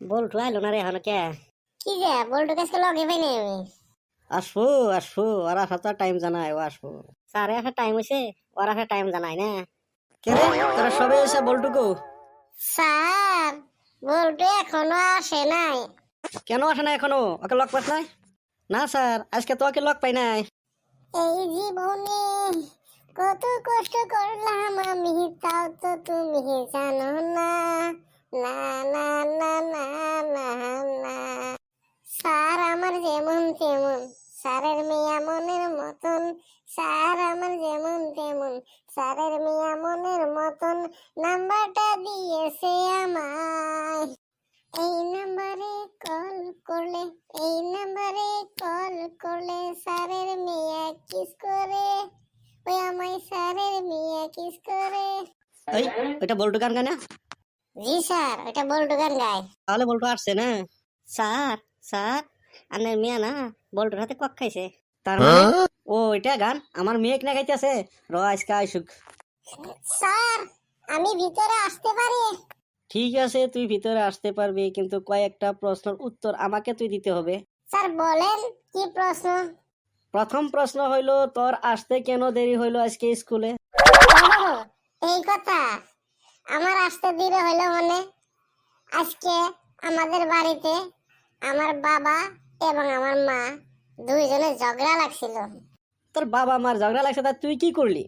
বল্টু আইলো না রে এখন কে কি যে বল্টু কাছে লগে পাই নাই আমি। আসব আসব ওর আসা তো টাইম জানাই ও আসব। স্যারে আসা টাইম হয়েছে ওর আসা টাইম জানাই না। কে রে তোরা সবে এসে বলটুকু স্যার বল্টু এখনও আসে নাই। কেন আসে না এখনও? ওকে লক পাস নাই? না স্যার আজকে তো ওকে লক পাই নাই। এই জীবনে কত কষ্ট করলাম আমি তাও তো তুমি জানো না না। তেমন স্যারের মেয়া মনের মতন স্যার আমার যেমন তেমন। স্যারের মেয়া মনের মতন নাম্বারটা দিয়েছে আমায়। এই নাম্বারে কল করলে এই নাম্বারে কল করলে স্যারের মেয়া কিস করে। ওই আমায় স্যারের মেয়া কিস করে। এই ওইটা বল্টু গান গানা জি স্যার ওটা বল্টু গান গায়। তাহলে বল্টু আসছে না? Sir sir. আনের মিয়া না বল্টুর হাতে কক খাইছে। তার মানে ও এটা গান আমার মেয়ে কিনা গাইতেছে। র আজকে আইসুক স্যার আমি ভিতরে আসতে পারি? ঠিক আছে তুই ভিতরে আসতে পারবি কিন্তু কয়েকটা প্রশ্নের উত্তর আমাকে তুই দিতে হবে। স্যার বলেন কি প্রশ্ন? প্রথম প্রশ্ন হইল তোর আসতে কেন দেরি হইল আজকে স্কুলে? এই কথা। আমার আসতে দেরি হইল মনে? আজকে আমাদের বাড়িতে আমার বাবা এবং আমার মা দুইজনে ঝগড়া লাগছিল। তোর বাবা মার ঝগড়া লাগছে তা তুই কি করলি?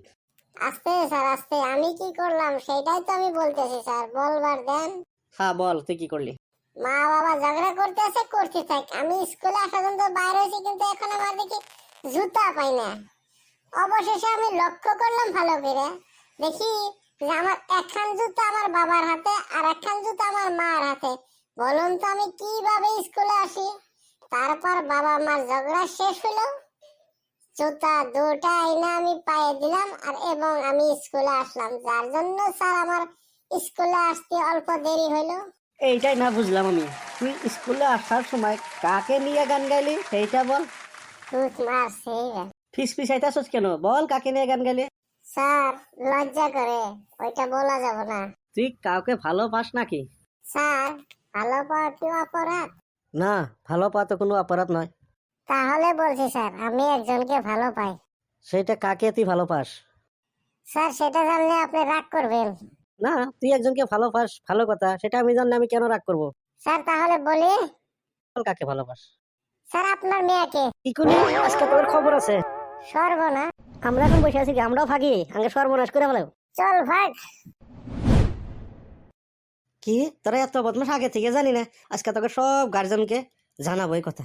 আস্তে স্যার আস্তে। আমি কি করলাম? সেটাই তো আমি বলতেছি স্যার। বলবার দেন। হ্যাঁ বল তুই কি করলি? মা বাবা ঝগড়া করতেছে করতে থাক। আমি স্কুলে আসা পর্যন্ত বাইরে হয়েছি কিন্তু এখন আমার দেখি জুতা পাই না। অবশেষে আমি লক্ষ্য করলাম ভালো করে। দেখি যে আমার একখান জুতা আমার বাবার হাতে আর একখান জুতা আমার মার হাতে। বলুন তো আমি কীভাবে স্কুলে আসি? তারপর বাবা মার ঝগড়া শেষ হলো। জুতা দুটা আইনা আমি পায়ে দিলাম আর এবং আমি স্কুলে আসলাম। যার জন্য স্যার আমার স্কুলে আসতে অল্প দেরি হলো। এইটাই না বুঝলাম আমি। তুই স্কুলে আসার সময় কাকে নিয়ে গান গাইলি সেইটা বল। ফিস ফিস আইতাছস কেন? বল কাকে নিয়ে গান গাইলি। স্যার লজ্জা করে। ওইটা বলা যাব না। তুই কাউকে ভালোবাস নাকি? স্যার ভালো পাওয়া কি অপরাধ। না ভালো পাওয়া তো কোনো অপরাধ নয়। তাহলে বলছি স্যার আমি একজনকে ভালো পাই। সেটা কাকে তুই ভালো পাস? স্যার সেটা জানলে আপনি রাগ করবেন। না তুই একজনকে ভালো পাস ভালো কথা সেটা আমি জানলে আমি কেন রাগ করব? স্যার তাহলে বলি। বল কাকে ভালোবাস স্যার আপনার মেয়েকে। কি করলি? আজকে তোর খবর আছে। সর্বনা আমরা এখন বসে আছি কি আমরাও ভাগি? আগে সর্বনাশ করে ফেলো চল ভাগ। কি? তোরা এত বদমাস আগে থেকে জানি না। আজকে তোকে সব গার্জেনকে জানাব এই কথা।